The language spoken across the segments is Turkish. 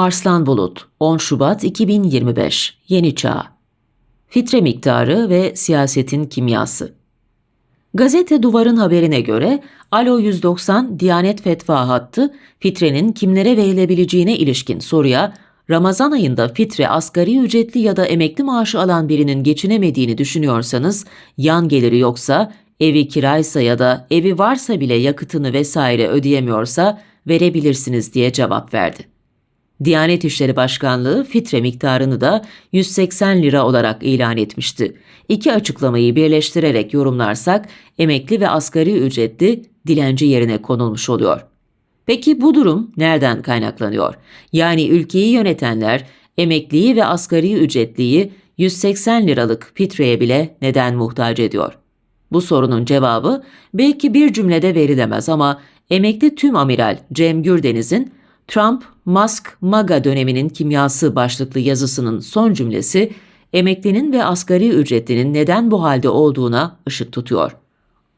Arslan Bulut 10 Şubat 2025 Yeni Çağ Fitre miktarı ve siyasetin kimyası Gazete Duvar'ın haberine göre Alo 190 Diyanet Fetva hattı fitrenin kimlere verilebileceğine ilişkin soruya Ramazan ayında fitre asgari ücretli ya da emekli maaşı alan birinin geçinemediğini düşünüyorsanız, yan geliri yoksa, evi kiraysa ya da evi varsa bile yakıtını vesaire ödeyemiyorsa verebilirsiniz diye cevap verdi. Diyanet İşleri Başkanlığı fitre miktarını da 180 lira olarak ilan etmişti. İki açıklamayı birleştirerek yorumlarsak emekli ve asgari ücretli dilenci yerine konulmuş oluyor. Peki bu durum nereden kaynaklanıyor? Yani ülkeyi yönetenler emekliyi ve asgari ücretliyi 180 liralık fitreye bile neden muhtaç ediyor? Bu sorunun cevabı belki bir cümlede verilemez ama emekli tüm amiral Cem Gürdeniz'in Trump, Musk, MAGA döneminin kimyası başlıklı yazısının son cümlesi emeklinin ve asgari ücretlinin neden bu halde olduğuna ışık tutuyor.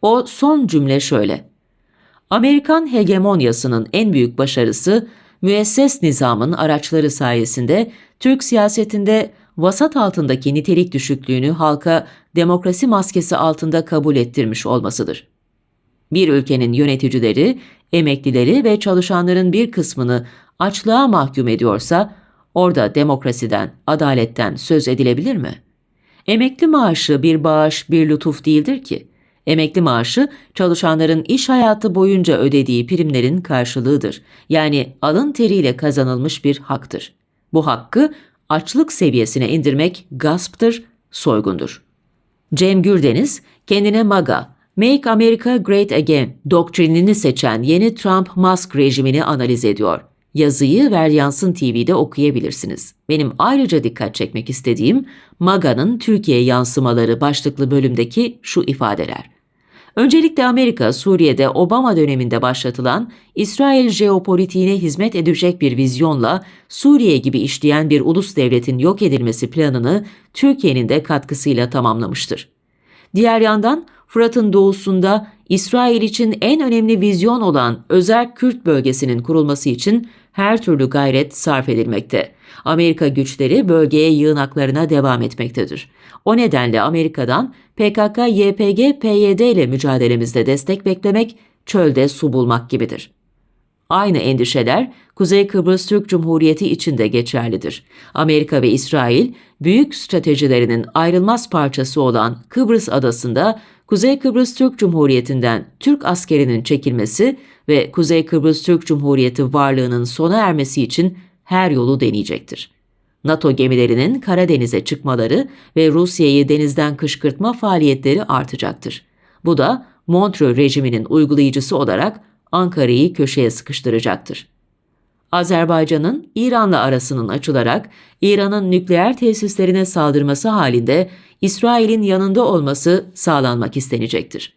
O son cümle şöyle. Amerikan hegemonyasının en büyük başarısı müesses nizamın araçları sayesinde Türk siyasetinde vasat altındaki nitelik düşüklüğünü halka demokrasi maskesi altında kabul ettirmiş olmasıdır. Bir ülkenin yöneticileri, emeklileri ve çalışanların bir kısmını açlığa mahkum ediyorsa, orada demokrasiden, adaletten söz edilebilir mi? Emekli maaşı bir bağış, bir lütuf değildir ki. Emekli maaşı çalışanların iş hayatı boyunca ödediği primlerin karşılığıdır. Yani alın teriyle kazanılmış bir haktır. Bu hakkı açlık seviyesine indirmek gasptır, soygundur. Cem Gürdeniz kendine MAGA, Make America Great Again doktrinini seçen yeni Trump-Musk rejimini analiz ediyor. Yazıyı Veryansın TV'de okuyabilirsiniz. Benim ayrıca dikkat çekmek istediğim MAGA'nın Türkiye yansımaları başlıklı bölümdeki şu ifadeler. Öncelikle Amerika, Suriye'de Obama döneminde başlatılan İsrail jeopolitiğine hizmet edecek bir vizyonla Suriye gibi işleyen bir ulus devletin yok edilmesi planını Türkiye'nin de katkısıyla tamamlamıştır. Diğer yandan Fırat'ın doğusunda İsrail için en önemli vizyon olan özel Kürt bölgesinin kurulması için her türlü gayret sarf edilmekte. Amerika güçleri bölgeye yığınaklarına devam etmektedir. O nedenle Amerika'dan PKK, YPG, PYD ile mücadelemizde destek beklemek çölde su bulmak gibidir. Aynı endişeler Kuzey Kıbrıs Türk Cumhuriyeti için de geçerlidir. Amerika ve İsrail büyük stratejilerinin ayrılmaz parçası olan Kıbrıs adasında Kuzey Kıbrıs Türk Cumhuriyeti'nden Türk askerinin çekilmesi ve Kuzey Kıbrıs Türk Cumhuriyeti varlığının sona ermesi için her yolu deneyecektir. NATO gemilerinin Karadeniz'e çıkmaları ve Rusya'yı denizden kışkırtma faaliyetleri artacaktır. Bu da Montreux rejiminin uygulayıcısı olarak Ankara'yı köşeye sıkıştıracaktır. Azerbaycan'ın İran'la arasının açılarak İran'ın nükleer tesislerine saldırması halinde İsrail'in yanında olması sağlanmak istenecektir.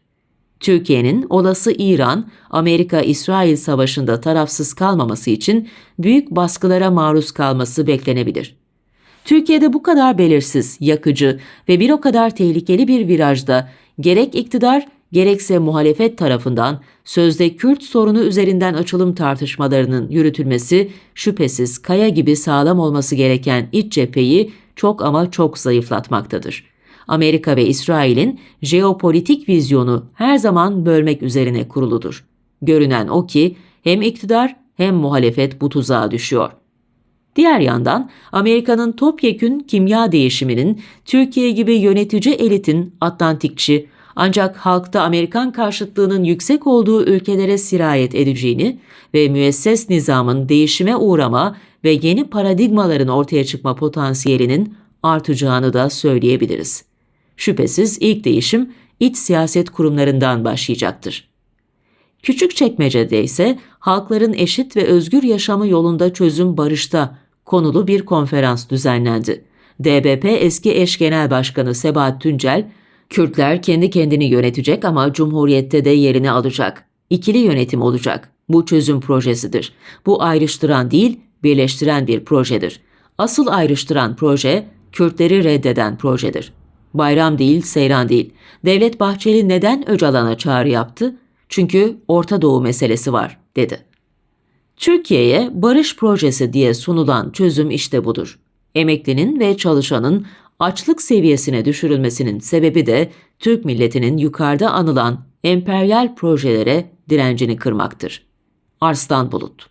Türkiye'nin olası İran, Amerika-İsrail savaşında tarafsız kalmaması için büyük baskılara maruz kalması beklenebilir. Türkiye'de bu kadar belirsiz, yakıcı ve bir o kadar tehlikeli bir virajda gerek iktidar gerekse muhalefet tarafından sözde Kürt sorunu üzerinden açılım tartışmalarının yürütülmesi şüphesiz kaya gibi sağlam olması gereken iç cepheyi çok ama çok zayıflatmaktadır. Amerika ve İsrail'in jeopolitik vizyonu her zaman bölmek üzerine kuruludur. Görünen o ki hem iktidar hem muhalefet bu tuzağa düşüyor. Diğer yandan Amerika'nın topyekün kimya değişiminin Türkiye gibi yönetici elitin Atlantikçi ancak halkta Amerikan karşıtlığının yüksek olduğu ülkelere sirayet edeceğini ve müesses nizamın değişime uğrama ve yeni paradigmaların ortaya çıkma potansiyelinin artacağını da söyleyebiliriz. Şüphesiz ilk değişim iç siyaset kurumlarından başlayacaktır. Küçük çekmecede ise halkların eşit ve özgür yaşamı yolunda çözüm barışta konulu bir konferans düzenlendi. DBP eski eş genel başkanı Sebahat Tüncel, Kürtler kendi kendini yönetecek ama Cumhuriyette de yerini alacak. İkili yönetim olacak. Bu çözüm projesidir. Bu ayrıştıran değil, birleştiren bir projedir. Asıl ayrıştıran proje, Kürtleri reddeden projedir. Bayram değil, seyran değil. Devlet Bahçeli neden Öcalan'a çağrı yaptı? Çünkü Orta Doğu meselesi var, dedi. Türkiye'ye barış projesi diye sunulan çözüm işte budur. Emeklinin ve çalışanın açlık seviyesine düşürülmesinin sebebi de Türk milletinin yukarıda anılan emperyal projelere direncini kırmaktır. Arslan Bulut